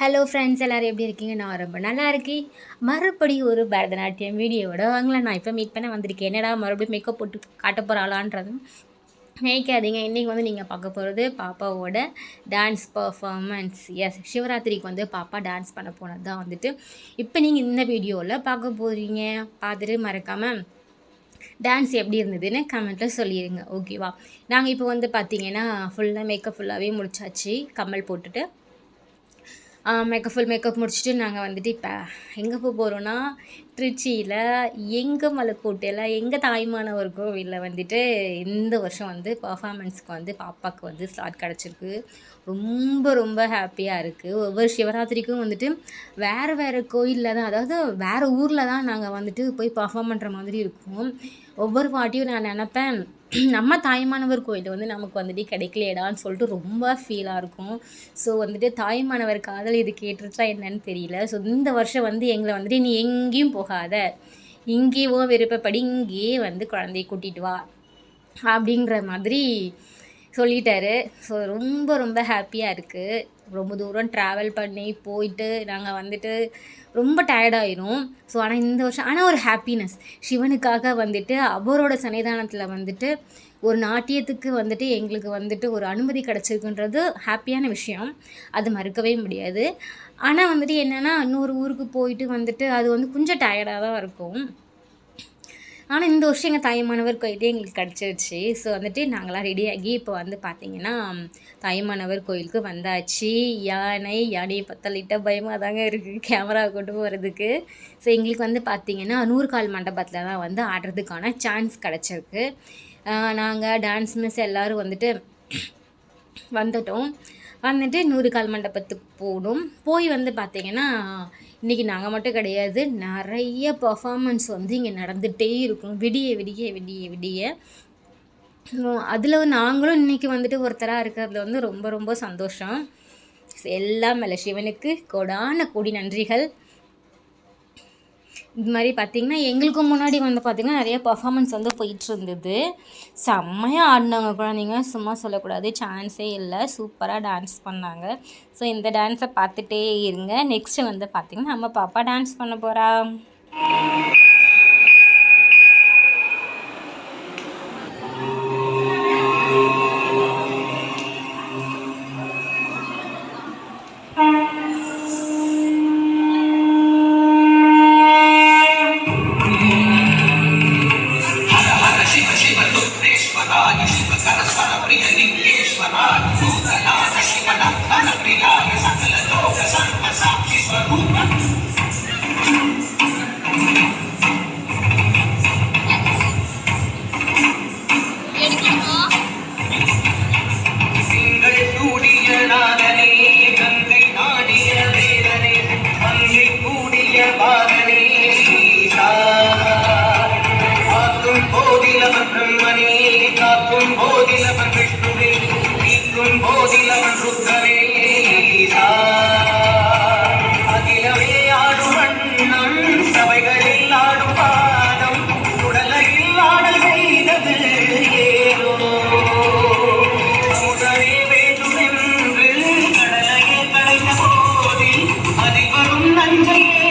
Hello friends எல்லோரும் எப்படி இருக்கீங்க? நான் ரொம்ப நல்லா இருக்கேன். மறுபடியும் ஒரு பரதநாட்டியம் வீடியோவோட அவங்கள நான் இப்போ மீட் பண்ண வந்திருக்கேன். என்னடா மறுபடியும் மேக்கப் போட்டு காட்ட போகிறாளான்றது நினைக்காதீங்க. இன்றைக்கி வந்து நீங்கள் பார்க்க போகிறது பாப்பாவோட டான்ஸ் பர்ஃபார்மன்ஸ் எஸ் சிவராத்திரிக்கு வந்து பாப்பா டான்ஸ் பண்ண போனது தான் வந்துட்டு. இப்போ நீங்கள் இந்த வீடியோவில் பார்க்க போகிறீங்க பார்த்துட்டு மறக்காமல் டான்ஸ் எப்படி இருந்ததுன்னு கமெண்ட்டில் சொல்லிடுங்க ஓகேவா நாங்கள் இப்போ வந்து பார்த்தீங்கன்னா ஃபுல்லாக மேக்கப் ஃபுல்லாகவே முடிச்சாச்சு. கம்மல் போட்டுட்டு. மேக்கப் ஃபுல் மேக்கப் முடிச்சுட்டு நாங்கள் வந்துட்டு இப்போ எங்கே போக போகிறோன்னா திருச்சியில் எங்கள் மலைக்கோட்டையில் எங்கள் தாய்மானவர் கோவிலில் வந்துட்டு இந்த வருஷம் வந்து பர்ஃபாமன்ஸ்க்கு வந்து பாப்பாவுக்கு வந்து ஸ்லாட் கிடச்சிருக்கு. ரொம்ப ரொம்ப ஹாப்பியாக இருக்குது ஒவ்வொரு சிவராத்திரிக்கும் வந்துட்டு வேறு வேறு கோயிலில் தான் அதாவது வேறு ஊரில் தான் நாங்கள் வந்துட்டு போய் பர்ஃபார்ம் பண்ணுற மாதிரி இருக்கும். ஒவ்வொரு வாட்டியும் நான் நினப்பேன் நம்ம தாய்மானவர் கோயில் வந்து நமக்கு வந்துட்டு கிடைக்கலையேடான்னு சொல்லிட்டு ரொம்ப ஃபீலாக இருக்கும். ஸோ வந்துட்டு தாய்மானவர் காதல் இது கேட்டுருச்சா என்னன்னு தெரியல. ஸோ இந்த வருஷம் வந்து எங்களை வந்துட்டு நீ எங்கேயும் போகாத. இங்கேயோ விருப்பப்படி இங்கேயே வந்து குழந்தைய கூட்டிகிட்டு வா. அப்படிங்கிற மாதிரி சொல்லிட்டாரு. ஸோ ரொம்ப ரொம்ப ஹாப்பியாக இருக்குது ரொம்ப தூரம் ட்ராவல் பண்ணி போயிட்டு நாங்கள் வந்துட்டு ரொம்ப டயர்டாயிரும் ஸோ ஆனால் இந்த வருஷம் ஆனால் ஒரு ஹாப்பினஸ் சிவனுக்காக வந்துட்டு அவரோட சன்னிதானத்தில் வந்துட்டு ஒரு நாட்டியத்துக்கு வந்துட்டு எங்களுக்கு வந்துட்டு ஒரு அனுமதி கிடச்சிருக்குன்றது ஹாப்பியான விஷயம். அது மறுக்கவே முடியாது. ஆனால் வந்துட்டு என்னென்னா இன்னொரு ஊருக்கு போயிட்டு வந்துட்டு அது வந்து கொஞ்சம் டயர்டாக தான் இருக்கும். ஆனால் இந்த வருஷம் எங்கள் தாய்மானவர் கோயிலே எங்களுக்கு கிடச்சிருச்சு. ஸோ வந்துட்டு நாங்களாம் ரெடியாகி இப்போ வந்து பார்த்திங்கன்னா தாய்மானவர் கோயிலுக்கு வந்தாச்சு. யானை யானையை பத்தலிட்ட பயமாக தாங்க இருக்குது கேமரா கொண்டு போகிறதுக்கு ஸோ எங்களுக்கு வந்து பார்த்திங்கன்னா நூறுகால் மண்டபத்தில் தான் வந்து ஆடுறதுக்கான சான்ஸ் கிடச்சிருக்கு. நாங்கள் டான்ஸ் மிஸ் எல்லோரும் வந்துட்டு வந்துட்டோம். வந்துட்டு நூறு கால் மண்டபத்துக்கு போகணும் போய் வந்து பார்த்திங்கன்னா இன்றைக்கி நாங்கள் மட்டும் கிடையாது நிறைய பர்ஃபாமன்ஸ் வந்து இங்கே நடந்துகிட்டே இருக்கும். விடிய விடிய விடிய விடிய. அதில் நாங்களும் இன்றைக்கி வந்துட்டு ஒருத்தராக இருக்கிறதுல வந்து ரொம்ப ரொம்ப சந்தோஷம். எல்லாம் மேலே சிவனுக்கு கொடான கொடி நன்றிகள். இது மாதிரி பார்த்திங்கன்னா எங்களுக்கு முன்னாடி வந்து பார்த்திங்கன்னா நிறைய பர்ஃபாமன்ஸ் வந்து போயிட்டு இருந்தது செம்மையாக ஆடினாங்க குழந்தைங்க. சும்மா சொல்லக்கூடாது. சான்ஸே இல்லை. சூப்பராக டான்ஸ் பண்ணாங்க. ஸோ இந்த டான்ஸை பார்த்துட்டே இருங்க. நெக்ஸ்ட்டு வந்து பார்த்திங்கன்னா நம்ம பாப்பா டான்ஸ் பண்ண போகிறா Thank you.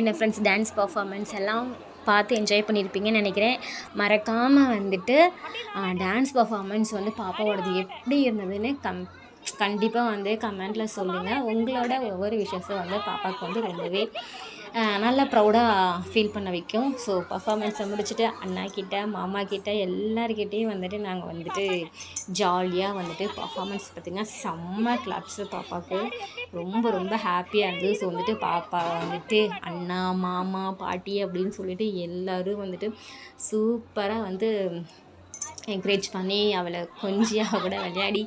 என்ன ஃப்ரெண்ட்ஸ் டான்ஸ் பர்ஃபாமன்ஸ் எல்லாம் பார்த்து என்ஜாய் பண்ணியிருப்பீங்கன்னு நினைக்கிறேன். மறக்காமல் வந்துட்டு டான்ஸ் பர்ஃபாமன்ஸ் வந்து பாப்பாவோடது எப்படி இருந்ததுன்னு கம் கண்டிப்பாக வந்து கமெண்ட்டில் சொல்லுங்கள் உங்களோட ஒவ்வொரு விஷயத்தும் வந்து பாப்பாவுக்கு வந்து ரொம்பவே நல்லா ப்ரௌடாக ஃபீல் பண்ண வைக்கும். ஸோ பர்ஃபாமன்ஸை முடிச்சுட்டு அண்ணா கிட்ட மாமா கிட்ட எல்லாருக்கிட்டேயும் வந்துட்டு நாங்கள் வந்துட்டு ஜாலியாக வந்துட்டு பர்ஃபாமன்ஸ் பார்த்திங்கன்னா செம்ம கிளாப்ஸு பாப்பாவுக்கு. ரொம்ப ரொம்ப ஹாப்பியாக இருந்தது. ஸோ வந்துட்டு பாப்பா வந்துட்டு அண்ணா மாமா பாட்டி அப்படின்னு சொல்லிட்டு எல்லோரும் வந்துட்டு சூப்பராக வந்து என்கரேஜ் பண்ணி அவளை கொஞ்சியாக கூட விளையாடி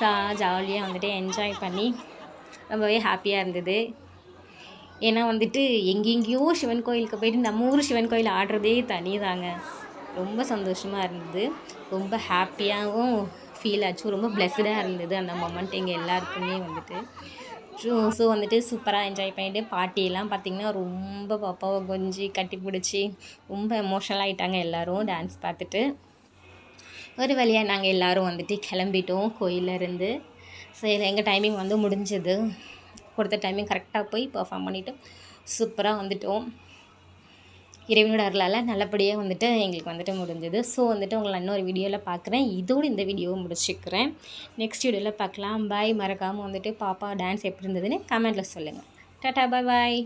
சா ஜாலியாக வந்துட்டு என்ஜாய் பண்ணி ரொம்பவே ஹாப்பியாக இருந்தது. ஏன்னா வந்துட்டு எங்கெங்கேயோ சிவன் கோயிலுக்கு போயிட்டு நம்ம ஊர் சிவன் கோயில் ஆடுறதே தனி தாங்க ரொம்ப சந்தோஷமாக இருந்தது. ரொம்ப ஹாப்பியாகவும் ஃபீல் ஆச்சு. ரொம்ப பிளஸ்டாக இருந்தது அந்த மொமெண்ட் எங்கள் எல்லாருக்குமே வந்துட்டு. ஸோ ஸோ வந்துட்டு சூப்பராக என்ஜாய் பண்ணிட்டு பாட்டியெல்லாம் பார்த்திங்கன்னா ரொம்ப பாப்பாவை கொஞ்சி கட்டி பிடிச்சி ரொம்ப எமோஷனல் ஆகிட்டாங்க எல்லோரும் டான்ஸ் பார்த்துட்டு ஒரு வழியாக நாங்கள் எல்லோரும் வந்துட்டு கிளம்பிட்டோம் கோயில்ல இருந்து. சரி எங்கள் டைமிங் வந்து முடிஞ்சது. கொடுத்த டைமிங் கரெக்டாக போய் பெர்ஃபார்ம் பண்ணிவிட்டு சூப்பராக வந்துட்டோம். இறைவனோட அருளால் நல்லபடியாக வந்துட்டு எங்களுக்கு வந்துட்டு முடிஞ்சது. ஸோ வந்துட்டு உங்களை இன்னொரு வீடியோவில் பார்க்குறேன் இதோடு இந்த வீடியோவை முடிச்சுக்கிறேன். நெக்ஸ்ட் வீடியோவில் பார்க்கலாம் பாய் மறக்காமல் வந்துட்டு பாப்பா டான்ஸ் எப்படி இருந்ததுன்னு கமெண்ட்டில் சொல்லுங்கள் டாட்டா பாய் பாய்